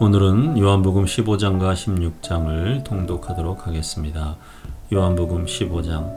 오늘은 요한복음 15장과 16장을 통독하도록 하겠습니다. 요한복음 15장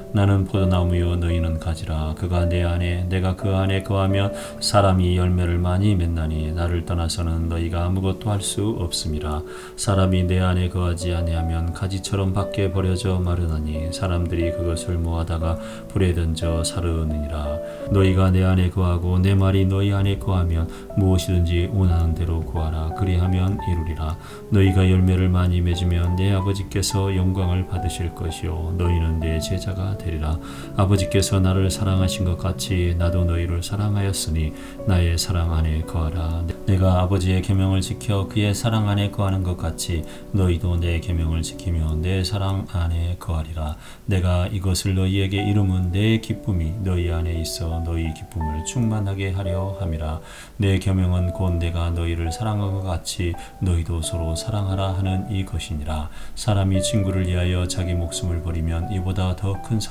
나는 포도나무요 너희는 가지라. 그가 내 안에 내가 그 안에 거하면 사람이 열매를 많이 맺나니 나를 떠나서는 너희가 아무것도 할 수 없음이라. 사람이 내 안에 거하지 아니하면 가지처럼 밖에 버려져 마르나니 사람들이 그것을 모아다가 불에 던져 사르느니라. 너희가 내 안에 거하고 내 말이 너희 안에 거하면 무엇이든지 원하는 대로 구하라. 그리하면 이루리라. 너희가 열매를 많이 맺으면 내 아버지께서 영광을 받으실 것이요. 너희는 내 제자가 되리라. 아버지께서 나를 사랑하신 것 같이 나도 너희를 사랑하였으니 나의 사랑 안에 거하라. 내가 아버지의 계명을 지켜 그의 사랑 안에 거하는 것 같이 너희도 내 계명을 지키며 내 사랑 안에 거하리라. 내가 이것을 너희에게 이름은 내 기쁨이 너희 안에 있어 너희 기쁨을 충만하게 하려 함이라. 내 계명은 곧 내가 너희를 사랑한 것 같이 너희도 서로 사랑하라 하는 이것이니라. 사람이 친구를 위하여 자기 목숨을 버리면 이보다 더 큰 사랑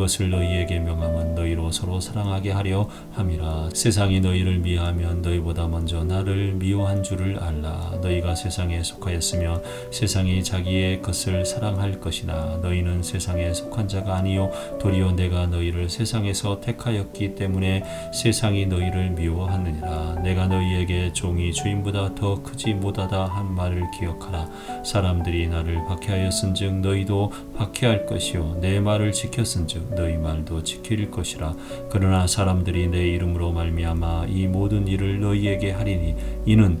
을 너희에게 명함은 너희로 서로 사랑하게 하려 함이라. 세상이 너희를 미워하면 너희보다 먼저 나를 미워한 줄을 알라. 너희가 세상에 속하였으면 세상이 자기의 것을 사랑할 것이나 너희는 세상에 속한 자가 아니요 도리어 내가 너희를 세상에서 택하였기 때문에 세상이 너희를 미워하느니라. 내가 너희에게 종이 주인보다 더 크지 못하다 한 말을 기억하라. 사람들이 나를 박해하였은즉 너희도 박해할 것이요 내 말을 지켰은즉 너희 말도 지킬 것이라. 그러나 사람들이 내 이름으로 말미암아 이 모든 일을 너희에게 하리니 이는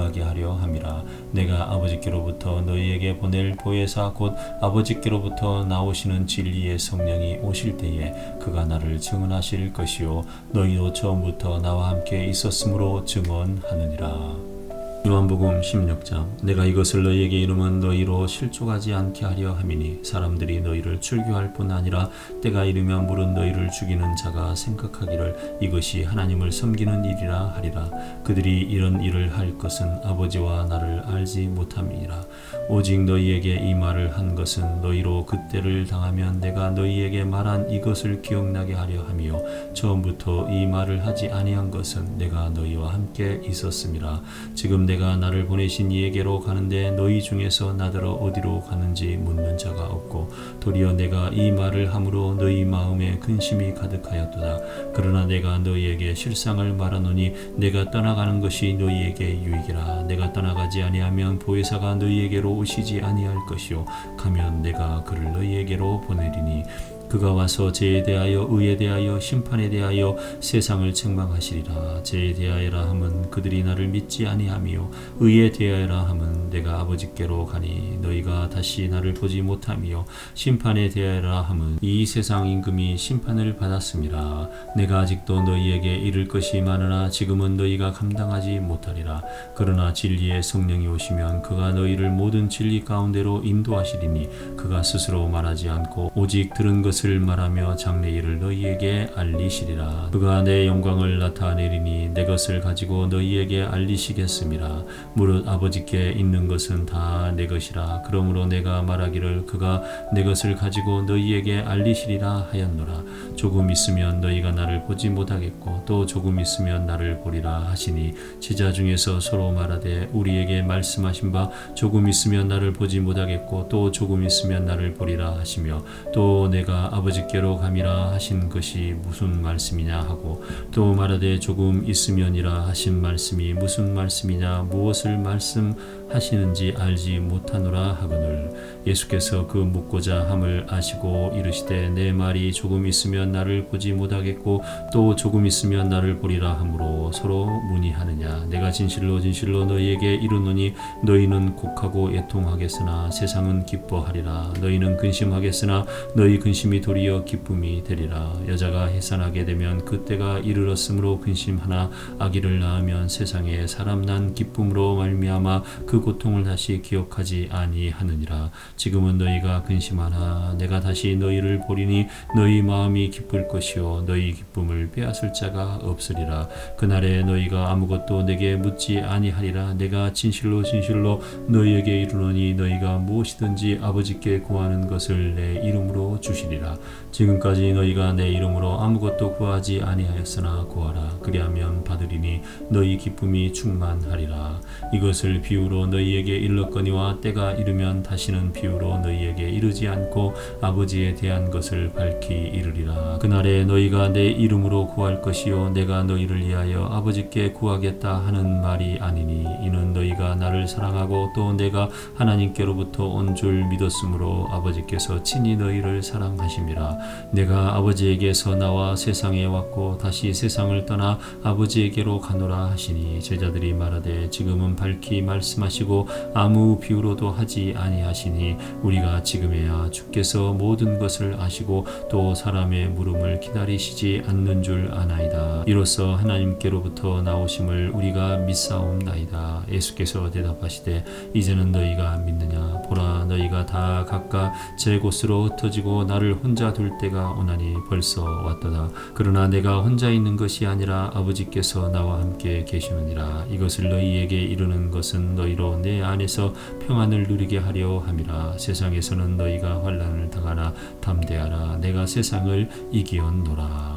하게 하려 함이라. 내가 아버지께로부터 너희에게 보낼 보혜사 곧 아버지께로부터 나오시는 진리의 성령이 오실 때에 그가 나를 증언하실 것이요. 너희도 처음부터 나와 함께 있었으므로 증언하느니라 요한복음 16장 내가 이것을 너희에게 이름은 너희로 실족하지 않게 하려 함이니 사람들이 너희를 출교할 뿐 아니라 때가 이르면 물은 너희를 죽이는 자가 생각하기를 이것이 하나님을 섬기는 일이라 하리라. 그들이 이런 일을 할 것은 아버지와 나를 알지 못함이니라 오직 너희에게 이 말을 한 것은 너희로 그때를 당하면 내가 너희에게 말한 이것을 기억나게 하려 함이요 처음부터 이 말을 하지 아니한 것은 내가 너희와 함께 있었음이라 지금 내가 나를 보내신 이에게로 가는데 너희 중에서 나더러 어디로 가는지 묻는 자가 없고 도리어 내가 이 말을 함으로 너희 마음에 근심이 가득하였도다. 그러나 내가 너희에게 실상을 말하노니 내가 떠나가는 것이 너희에게 유익이라. 내가 떠나가지 아니하면 보혜사가 너희에게로 오시지 아니할 것이요 가면 내가 그를 너희에게로 보내리니 그가 와서 죄에 대하여 의에 대하여 심판에 대하여 세상을 책망하시리라. 죄에 대하여라 함은 그들이 나를 믿지 아니하며 의에 대하여라 함은 내가 아버지께로 가니 너희가 다시 나를 보지 못하며 심판에 대하여라 함은 이 세상 임금이 심판을 받았음이라 내가 아직도 너희에게 이를 것이 많으나 지금은 너희가 감당하지 못하리라. 그러나 진리의 성령이 오시면 그가 너희를 모든 진리 가운데로 인도하시리니 그가 스스로 말하지 않고 오직 들은 것을 이것을 말하며 장래일을 너희에게 알리시리라. 그가 내 영광을 나타내리니 내 것을 가지고 너희에게 알리시겠음이라 무릇 아버지께 있는 것은 다 내 것이라. 그러므로 내가 말하기를 그가 내 것을 가지고 너희에게 알리시리라 하였노라. 조금 있으면 너희가 나를 보지 못하겠고 또 조금 있으면 나를 보리라 하시니 제자 중에서 서로 말하되 우리에게 말씀하신 바 조금 있으면 나를 보지 못하겠고 또 조금 있으면 나를 보리라 하시며 또 내가 아버지께로 감이라 하신 것이 무슨 말씀이냐 하고 또 말하되 조금 있으면이라 하신 말씀이 무슨 말씀이냐 무엇을 말씀하시는지 알지 못하노라 하거늘 예수께서 그 묻고자 함을 아시고 이르시되 내 말이 조금 있으면 나를 보지 못하겠고 또 조금 있으면 나를 보리라 하므로 서로 문의하느냐. 내가 진실로 진실로 너희에게 이르노니 너희는 곡하고 애통하겠으나 세상은 기뻐하리라. 너희는 근심하겠으나 너희 근심이 도리어 기쁨이 되리라. 여자가 해산하게 되면 그때가 이르렀으므로 근심하나 아기를 낳으면 세상에 사람 난 기쁨으로 말미암아 그 고통을 다시 기억하지 아니하느니라. 지금은 너희가 근심하나 내가 다시 너희를 보리니 너희 마음이 기쁠 것이요 너희 기쁨을 빼앗을 자가 없으리라. 그날에 너희가 아무것도 내게 묻지 아니하리라. 내가 진실로 진실로 너희에게 이르노니 너희가 무엇이든지 아버지께 구하는 것을 내 이름으로 주시리라 지금까지 너희가 내 이름으로 아무것도 구하지 아니하였으나 구하라. 그리하면 받으리니 너희 기쁨이 충만하리라. 이것을 비유로 너희에게 일렀거니와 때가 이르면 다시는 비유로 너희에게 이르지 않고 아버지에 대한 것을 밝히 이르리라. 그날에 너희가 내 이름으로 구할 것이요 내가 너희를 위하여 아버지께 구하겠다 하는 말이 아니니 이는 너희가 나를 사랑하고 또 내가 하나님께로부터 온 줄 믿었으므로 아버지께서 친히 너희를 사랑하심이라 내가 아버지에게서 나와 세상에 왔고 다시 세상을 떠나 아버지에게로 가노라 하시니 제자들이 말하되 지금은 밝히 말씀하시고 아무 비유로도 하지 아니하시니 우리가 지금 에야 주께서 모든 것을 아시고 또 사람의 물음을 기다리시지 않는 줄 아나이다. 이로써 하나님께로부터 나오심을 우리가 믿사옵나이다. 예수께서 대답하시되 이제는 너희가 믿느냐? 보라 너희가 다 각각 제 곳으로 흩어지고 나를 혼자 둘 때가 오나니 벌써 왔도다. 그러나 내가 혼자 있는 것이 아니라 아버지께서 나와 함께 계시느니라. 이것을 너희에게 이르는 것은 너희로 내 안에서 평안을 누리게 하려 함이라. 세상에서는 너희가 환난을 당하나 담대하라. 내가 세상을 이기었노라